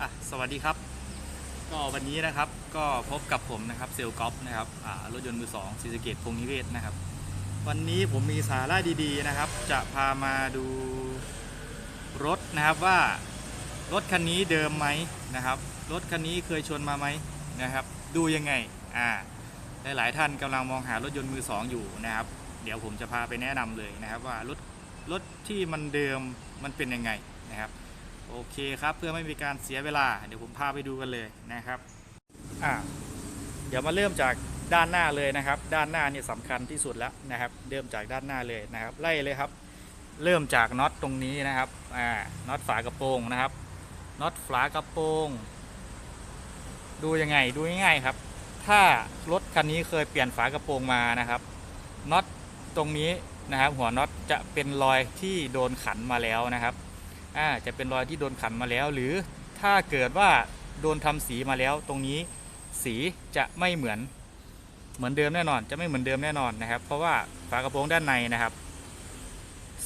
อะสวัสดีครับ ก็วันนี้นะครับก็พบกับผมนะครับเซลกอล์ฟนะครับอ่ารถยนต์มือสองซีสเกตพงนิเวศนะครับ วันนี้ผมมีสาระดีๆนะครับ จะพามาดูรถนะครับว่ารถคันนี้เดิมไหมนะครับ รถคันนี้เคยชนมาไหมนะครับ ดูยังไงอ่าหลายๆท่านกำลังมองหารถยนต์มือสองอยู่นะครับ เดี๋ยวผมจะพาไปแนะนำเลยนะครับว่ารถรถที่มันเดิมมันเป็นยังไงนะครับ โอเคครับเพื่อไม่มีการเสียเวลา เดี๋ยวผมพาไปดูกันเลยนะครับอ่าเดี๋ยวมาเริ่มจากด้านหน้าเลยนะครับ ด้านหน้าเนี่ยสำคัญที่สุดแล้วนะครับ เริ่มจากด้านหน้าเลยนะครับ ไล่เลยครับ เริ่มจากน็อตตรงนี้นะครับอ่าน็อตฝากระโปรงนะครับน็อตฝากระโปรงดูยังไงดูง่ายๆครับ ถ้ารถคันนี้เคยเปลี่ยนฝากระโปรงมานะครับน็อตตรงนี้นะครับ หัวน็อตจะเป็นรอยที่โดนขันมาแล้วนะครับ อ่าจะเป็นรอยที่โดนขันมาแล้ว หรือถ้าเกิดว่าโดนทำสีมาแล้วตรงนี้สีจะไม่เหมือนเหมือนเดิมแน่นอน จะไม่เหมือนเดิมแน่นอนนะครับ เพราะว่าฝากระโปรงด้านในนะครับ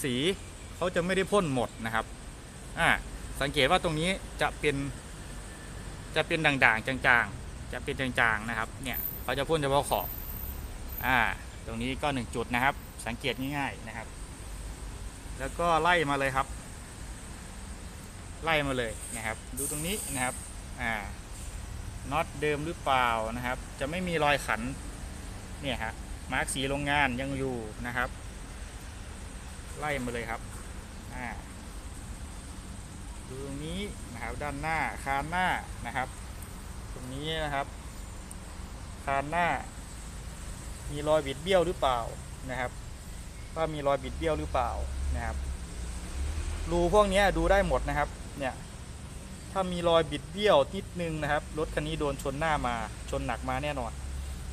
สีเขาจะไม่ได้พ่นหมดนะครับอ่าสังเกตว่าตรงนี้จะเป็นจะเป็นด่างๆจางๆ จะเป็นจางๆนะครับ เนี่ยเขาจะพ่นเฉพาะขอบอ่า ตรงนี้ก็หนึ่งจุดนะครับ สังเกตง่ายๆนะครับ แล้วก็ไล่มาเลยครับ ไล่มาเลยนะครับ ดูตรงนี้นะครับอ่าน็อตเดิมหรือเปล่านะครับ จะไม่มีรอยขันเนี่ยฮะมาร์กสีโรงงานยังอยู่นะครับ ไล่มาเลยครับอ่าดูตรงนี้นะครับด้านหน้าคานหน้านะครับ ตรงนี้นะครับ คานหน้า มีรอยบิดเบี้ยวหรือเปล่านะครับ ว่ามีรอยบิดเบี้ยวหรือเปล่านะครับรูพวกนี้ดูได้หมดนะครับ เนี่ยถ้ามีรอยบิดเบี้ยวนิดนึงนะครับรถคันนี้โดนชนหน้ามาชนหนักมาแน่นอน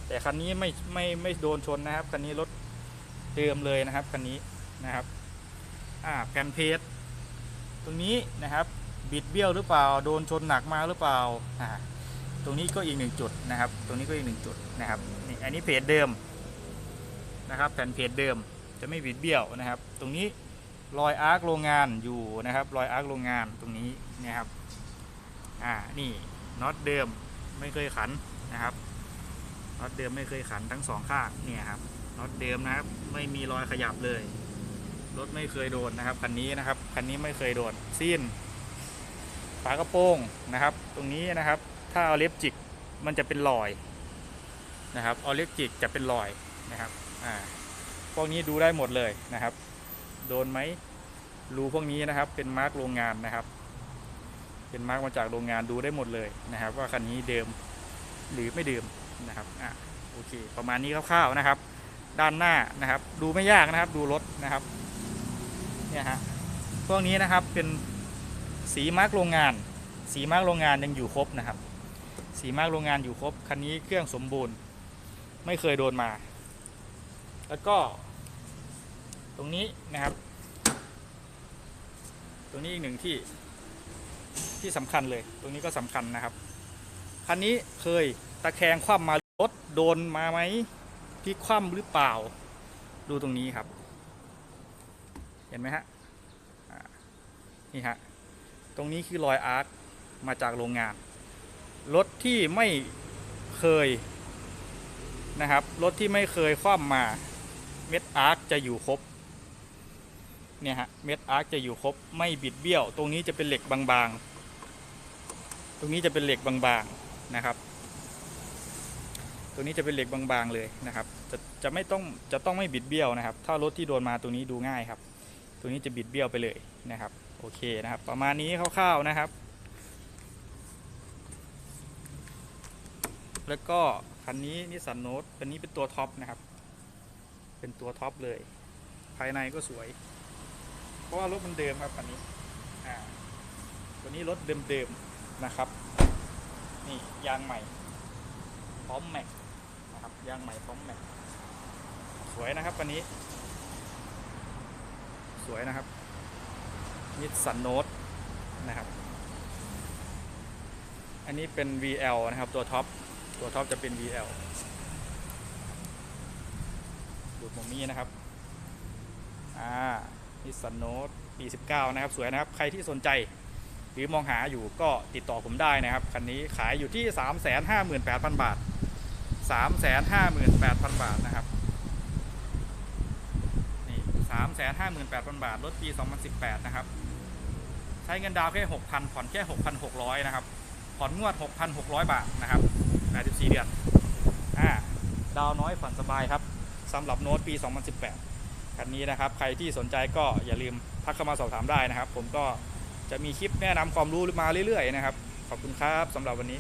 แต่คันนี้ไม่ไม่ไม่โดนชนนะครับคันนี้รถเดิมเลยนะครับคันนี้นะครับอ่าแผ่นเพจตรงนี้นะครับบิดเบี้ยวหรือเปล่า โดนชนหนักมาหรือเปล่าอ่าตรงนี้ก็อีกหนึ่งจุดนะครับ ตรงนี้ก็อีกหนึ่งจุดนะครับนี่อันนี้เพจเดิมนะครับแผ่นเพจเดิมจะไม่บิดเบี้ยวนะครับ ตรงนี้ รอยอาร์คโรงงานอยู่นะครับ รอยอาร์คโรงงานตรงนี้นี่ยครับ อ่า นี่น็อตเดิมไม่เคยขันนะครับ น็อตเดิมไม่เคยขันทั้งสองข้างเนี่ยครับ น็อตเดิมนะครับ ไม่มีรอยขยับเลย รถไม่เคยโดนนะครับคันนี้นะครับ คันนี้ไม่เคยโดนซีนฝากระโปรงนะครับ ตรงนี้นะครับ ถ้าเอาเล็บจิกมันจะเป็นรอยนะครับ เอาเล็บจิกจะเป็นรอยนะครับ อ่า พวกนี้ดูได้หมดเลยนะครับ โดนไหมรูพวกนี้นะครับ เป็นมาร์กโรงงานนะครับ เป็นมาร์กมาจากโรงงานดูได้หมดเลยนะครับ ว่าคันนี้เดิมหรือไม่เดิมนะครับอะโอเค ประมาณนี้คร่าวๆนะครับ ด้านหน้านะครับ ดูไม่ยากนะครับ ดูรถนะครับเนี่ยฮะพวกนี้นะครับเป็นสีมาร์กโรงงาน สีมาร์กโรงงานยังอยู่ครบนะครับ สีมาร์กโรงงานอยู่ครบคันนี้เครื่องสมบูรณ์ ไม่เคยโดนมา แล้วก็ รงนี้นะครับ ตรงนี้อีกหนึ่งที่ที่สำคัญเลย ตรงนี้ก็สำคัญนะครับ คันนี้เคยตะแคงคว่ำมารถโดนมาไหมพลิกคว่ำหรือเปล่า ดูตรงนี้ครับ เห็นไหมฮะนี่ฮะ ตรงนี้คือรอยอาร์คมาจากโรงงาน รถที่ไม่เคยนะครับ รถที่ไม่เคยคว่ำมา เม็ดอาร์คจะอยู่ครบ เนี่ยฮะเม็ดอาร์คจะอยู่ครบไม่บิดเบี้ยว ตรงนี้จะเป็นเหล็กบางๆ ตรงนี้จะเป็นเหล็กบางๆนะครับ ตรงนี้จะเป็นเหล็กบางๆเลยนะครับ จะจะไม่ต้องจะต้องไม่บิดเบี้ยวนะครับ ถ้ารถที่โดนมาตรงนี้ดูง่ายครับ ตรงนี้จะบิดเบี้ยวไปเลยนะครับโอเคนะครับ ประมาณนี้คร่าวๆนะครับ แล้วก็คันนี้นิสสันโนตคันนี้เป็นตัวท็อปนะครับ เป็นตัวท็อปเลย ภายในก็สวย ราะว่ารถมันเดิมครับคันนี้อ่าตัวนี้รถเดิมๆนะครับ นี่ยางใหม่ พร้อมแม็กนะครับยางใหม่พร้อมแม็กสวยนะครับคันนี้ สวยนะครับนิสสันโนตนะครับ อันนี้เป็น VL นะครับ ตัวท็อป ตัวท็อปจะเป็น VL ดูตรงนี้นะครับ อ่า นิสสันโนตปี 19 นะครับ สวยนะครับ ใครที่สนใจ หรือมองหาอยู่ก็ติดต่อผมได้นะครับ คันนี้ขายอยู่ที่ 358,000 บาท 358,000 บาทนะครับ นี่ 358,000 บาท รถปี 2018 นะครับ ใช้เงินดาวแค่ 6,000 ผ่อนแค่ 6,600 นะครับ ผ่อนงวด 6,600 บาทนะครับ 84 เดือน อ่า ดาวน้อยผ่อนสบายครับสำหรับโน้ตปี 2018 คันนี้นะครับ ใครที่สนใจก็อย่าลืมทักเข้ามาสอบถามได้นะครับ ผมก็จะมีคลิปแนะนำความรู้มาเรื่อยๆนะครับ ขอบคุณครับสำหรับวันนี้